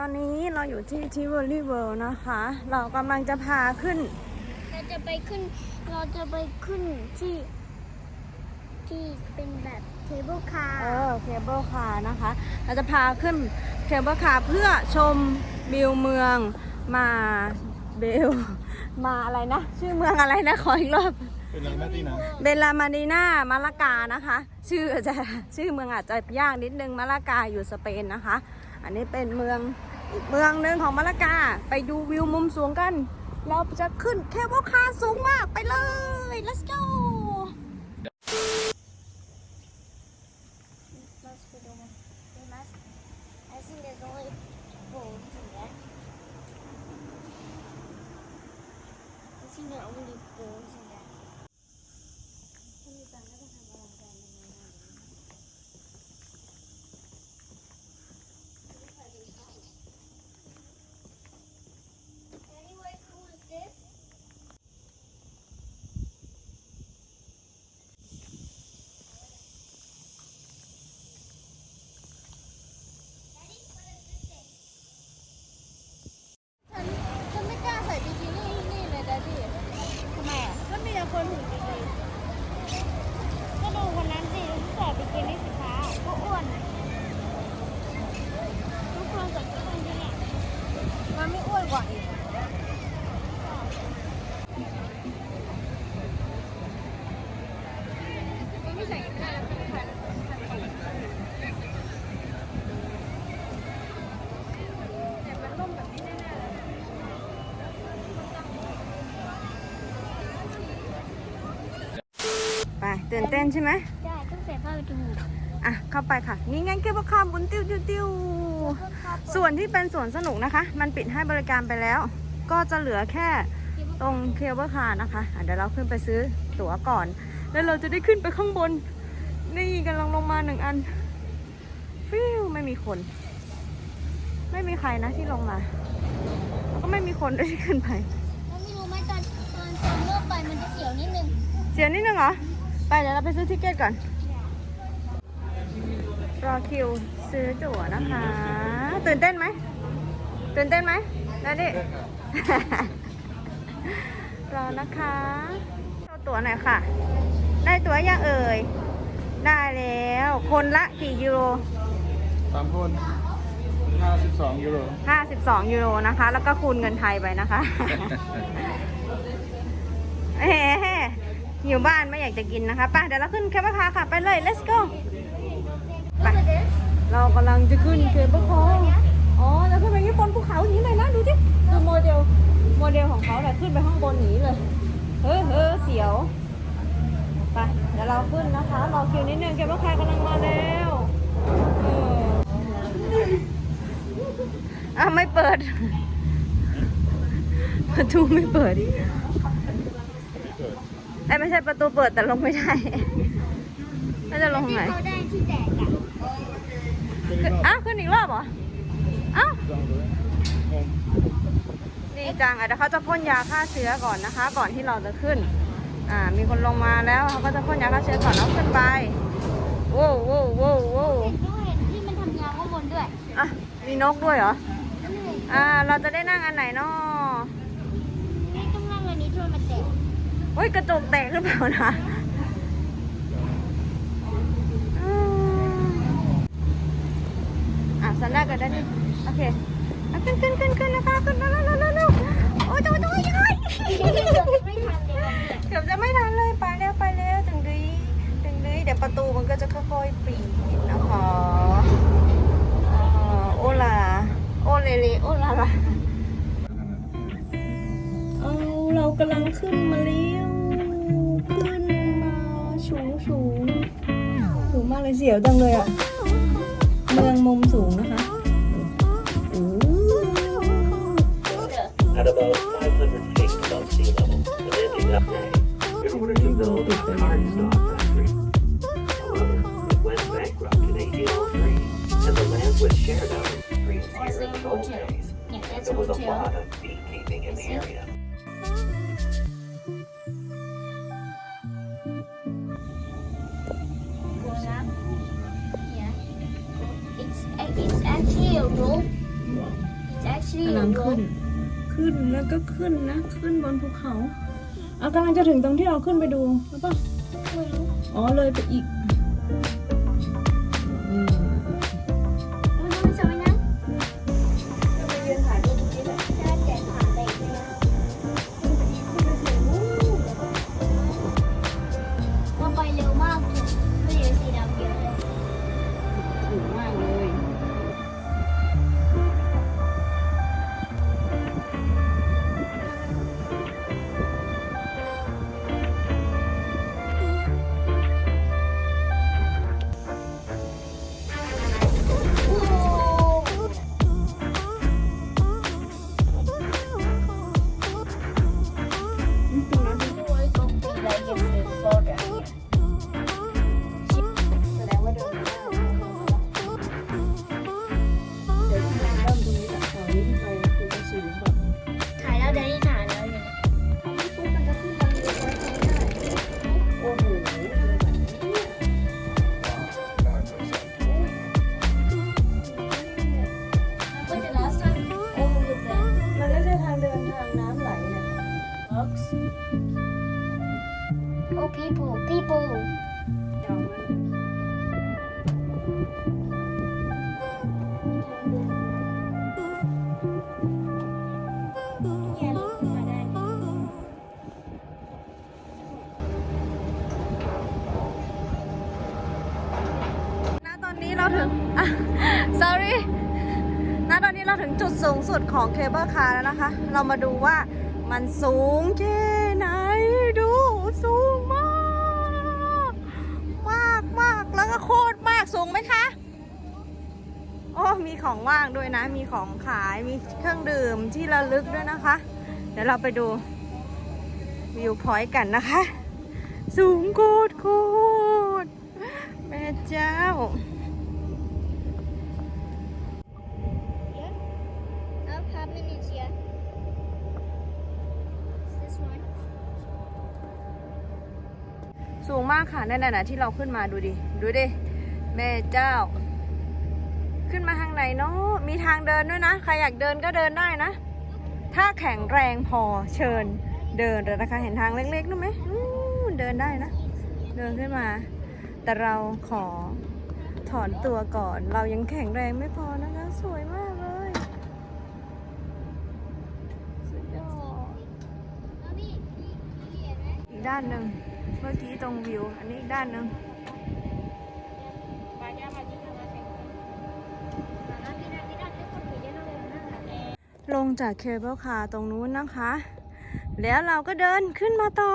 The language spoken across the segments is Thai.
ตอนนี้เราอยู่ที่ทิวอรี่เวิลด์นะคะ เรากำลังจะพาขึ้น เราจะไปขึ้น เราจะไปขึ้นที่ ที่เป็นแบบเทเบิลคาร์เออเคเบิลคาร์นะคะ เราจะพาขึ้นเคเบิลคาร์เพื่อชมวิวเมืองมาเบลมาอะไรนะ ชื่อเมืองอะไรนะ ขออีกรอบเป็นอะไรแม่ตีนะเบลลามาดีนามาลากานะคะ ชื่ออาจจะชื่อเมืองอาจจะยากนิดนึงมาลากาอยู่สเปนนะคะ อันนี้เป็นเมืองอีกเมืองหนึ่งของมาลากา ไปดูวิวมุมสูงกัน เราจะขึ้นแค่ว่าคาสูงมากไปเลย let's go must be the one. They must. I think there's only bones in there. I think there are only bones in there. มีตังค์ก็ต้องทำอลังการยังไงนะ Anyway, who is this? ฉันฉันไม่กล้าใส่บิกินี่ที่นี่เลยนะพี่ทำไมอะก็มีแต่คนหุ่นดีๆก็ดูคนนั้นสิที่ใส่บิกินี่สีฟ้าก็อ้วนอะทุกคนใส่ชุดนี้เนี่ย มันไม่อ้วนกว่าอีก มันไม่ใส่กันได้แล้วไม่ใส่แต่มันร่มแบบนี้แน่ๆเลย ไป ตื่นเต้นใช่ไหมใช่ต้องใส่ผ้าปิดจมูกอะเข้าไปค่ะ นี่ไงเคเบิลคาร์บุนติ้วติ้วติ้วส่วนที่เป็นสวนสนุกนะคะ มันปิดให้บริการไปแล้ว ก็จะเหลือแค่ตรงเคเบิลคาร์นะคะอะเดี๋ยวเราขึ้นไปซื้อตั๋วก่อน แล้วเราจะได้ขึ้นไปข้างบน นี่กำลังลงมาหนึ่งอัน ฟิวไม่มีคน ไม่มีใครนะที่ลงมา แล้วก็ไม่มีคนด้วยที่ขึ้นไปแล้วไม่รู้ไหมตอนตอนตอนเลือกไปมันจะเสียวนิดนึง เสียนิดนึงเหรอ ไปเดี๋ยวเราไปซื้อทิเก็ตก่อน รอคิวซื้อตั๋วนะคะ ตื่นเต้นไหม ตื่นเต้นไหมแล้วดิ รอนะคะเอาตั๋วหน่อยค่ะ ได้ตั๋วยังเอ่ย ได้แล้ว คนละกี่ยูโรสามคนห้าสิบสองยูโร52ยูโรนะคะ แล้วก็คูณเงินไทยไปนะคะเฮ้ อยู่บ้านไม่อยากจะกินนะคะไปเดี๋ยวเราขึ้นแคปคาค่ะไปเลย let's go ไปเรากำลังจะขึ้นเคเบิลคาร์อ๋อจะขึ้นไปที่บนภูเขาอย่างนี้เลยนะดูที่ดูโมเดลโมเดลของเขาเนี่ขึ้นไปข้างบนนี้เลยเฮ้ยเฮ้ยเสียวไปเดี๋ยวเราขึ้นนะคะรอคิวนิดนึงเคเบิลคากำลังมาแล้วเอออะไม่เปิดประตูไม่เปิด ไอ้ยไม่ใช่ประตูเปิดแต่ลงไม่ได้น่าจะลงไหนที่เขาได้ที่แตกอะขึ้นอ้าวขึ้นอีกรอบเหรออ้าวลองดูงงดีจังอะเดี๋ยวเขาจะพ่นยาฆ่าเชื้อก่อนนะคะ ก่อนที่เราจะขึ้น อ่า มีคนลงมาแล้วเขาก็จะพ่นยาฆ่าเชื้อก่อนแล้วขึ้นไปโว้วโว้วโว้วโว้วเห็นด้วยเห็นที่มันทำยาวข้างบนด้วยอะมีนกด้วยเหรอนี่อ่า เราจะได้นั่งอันไหนเนาะ นี่ต้องนั่งอันนี้ช่วยมันแตก เฮ้ยกระจกแตกหรือเปล่านะอะสันได้กันได้ดิโอเคขึ้นขึ้นขึ้นขึ้นนะคะขึ้นแล้วแล้วแล้วแล้วโอ้ยโอ้ยโอ้ยโอ้ยไม่ทันเลยเกือบจะไม่ทันเลยไปแล้วไปแล้วถึงดีถึงดีเดี๋ยวประตูมันก็จะค่อยๆปีนะคะโอลาโอเลเลโอลาลาเอาเรากำลังขึ้น สียวจังเลยอะ actually a rope กำลังขึ้นขึ้นแล้วก็ขึ้นนะ ขึ้นบนภูเขา เอากำลังจะถึงตรงที่เราขึ้นไปดูหรือเปล่าไม่รู้อ๋อ เลยไปอีกอื ณตอนนี้เราถึงอะ sorry ณตอนนี้เราถึงจุดสูงสุดของเคเบิลคาร์แล้วนะคะ เรามาดูว่ามันสูงแค่ไหน ดูสูงมาก มากมากแล้วก็โคตรมากสูงไหมคะ โอ้ มี ของว่างด้วยนะ มีของขาย มีเครื่องดื่มที่ระลึกด้วยนะคะ เดี๋ยวเราไปดูวิวพอยต์กันนะคะ สูงโคตรโคตรแม่เจ้า Yeah. I'll have minutes here. Is this one? สูงมากค่ะนั่นน่ะที่เราขึ้นมาดูดิ ดูดิ แม่เจ้า ขึ้นมาทางไหนเนาะมีทางเดินด้วยนะ ใครอยากเดินก็เดินได้นะ ถ้าแข็งแรงพอเชิญเดินเลยนะคะ เห็นทางเล็กๆนู่นไหมอู้เดินได้นะ เดินขึ้นมา แต่เราขอถอนตัวก่อน เรายังแข็งแรงไม่พอนะคะ สวยมากเลยสุดยอดแล้วนี่นี่นี่เห็นไหมอีกด้านหนึ่งเมื่อกี้ตรงวิว อันนี้อีกด้านหนึ่ง ลงจากเคเบิลคาร์ตรงนู้นนะคะ แล้วเราก็เดินขึ้นมาต่อ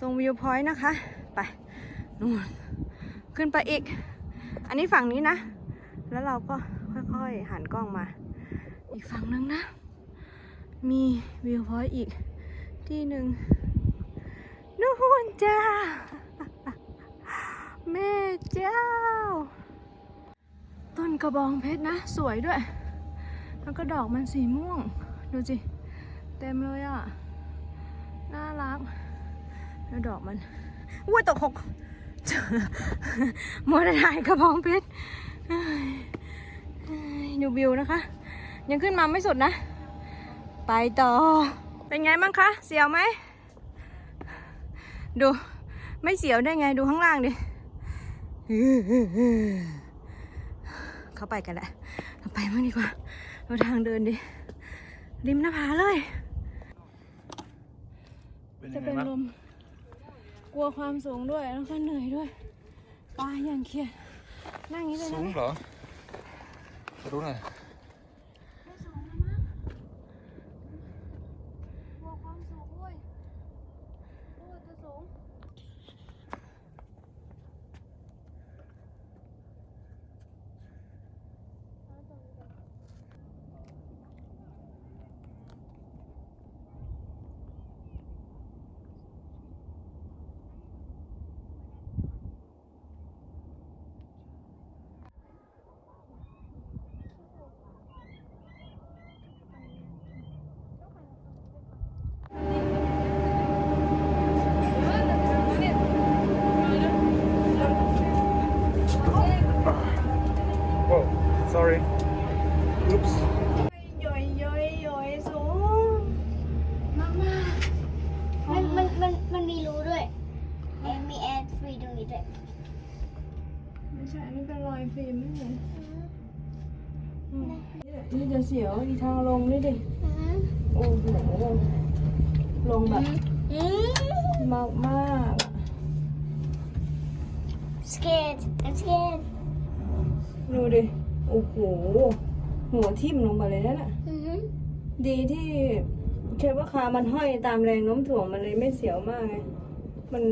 ตรงวิวพอยต์นะคะ ไปนู่นขึ้นไปอีก อันนี้ฝั่งนี้นะ แล้วเราก็ค่อยๆหันกล้องมา อีกฝั่งนึงนะ มีวิวพอยต์อีกที่หนึ่งนู่นจ้าแม่เจ้า ต้นกระบองเพชรนะ สวยด้วย แล้วก็ดอกมันสีม่วง ดูสิ เต็มเลยอะ น่ารัก แล้วดอกมันอุ้ยตกหกมัวแต่ถ่ายกระบองเพชรเอ้ยเอ้ยดูวิวนะคะ ยังขึ้นมาไม่สุดนะ ไปต่อ เป็นไงบ้างคะ เสียวไหม ดู ไม่เสียวได้ไง ดูข้างล่างดิ เข้าไปกันแหละเราไปมั่งดีกว่า เราทางเดินดิ ริมหน้าผาเลยเป็นจะยังไงเป็นบ้างลม กลัวความสูงด้วย แล้วก็เหนื่อยด้วยตายอย่างเครียด นั่งอย่างนี้เลยสูนะงเหรอขอรู้หน่อยกลัวความสูงด้วยโอ้ยจะสูง Oops. Yoy, yoy, yoy, so. มากมันมันมันมันมีรูด้วยแอร์มีแอร์ฟรีตรงนี้ด้วยไม่ใช่อันเป็นรอยฟิล์มนี่ไงนี่จะเสียวอีทางลงนี่ดิ โอ้โห ลงแบบมากมาก scared I'm scared ดูดิ โอ้โห หัวทิ่มลงไปเลยนั่นน่ะ อืมดีที่เคเบิลคาร์มันห้อยตามแรงโน้มถ่วงมันเลยไม่เสียวมากไง มัน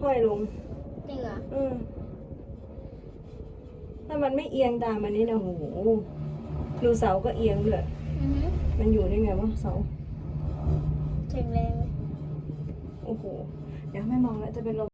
ห้อยลง จริงเหรออืมถ้ามันไม่เอียงตามมันนี่นะโอ้โหดูเสาก็เอียงด้วยอืมมันอยู่ได้ไงวะเสา แข็งแรงเลย โอ้โห เดี๋ยวไม่มองแล้วจะเป็นลม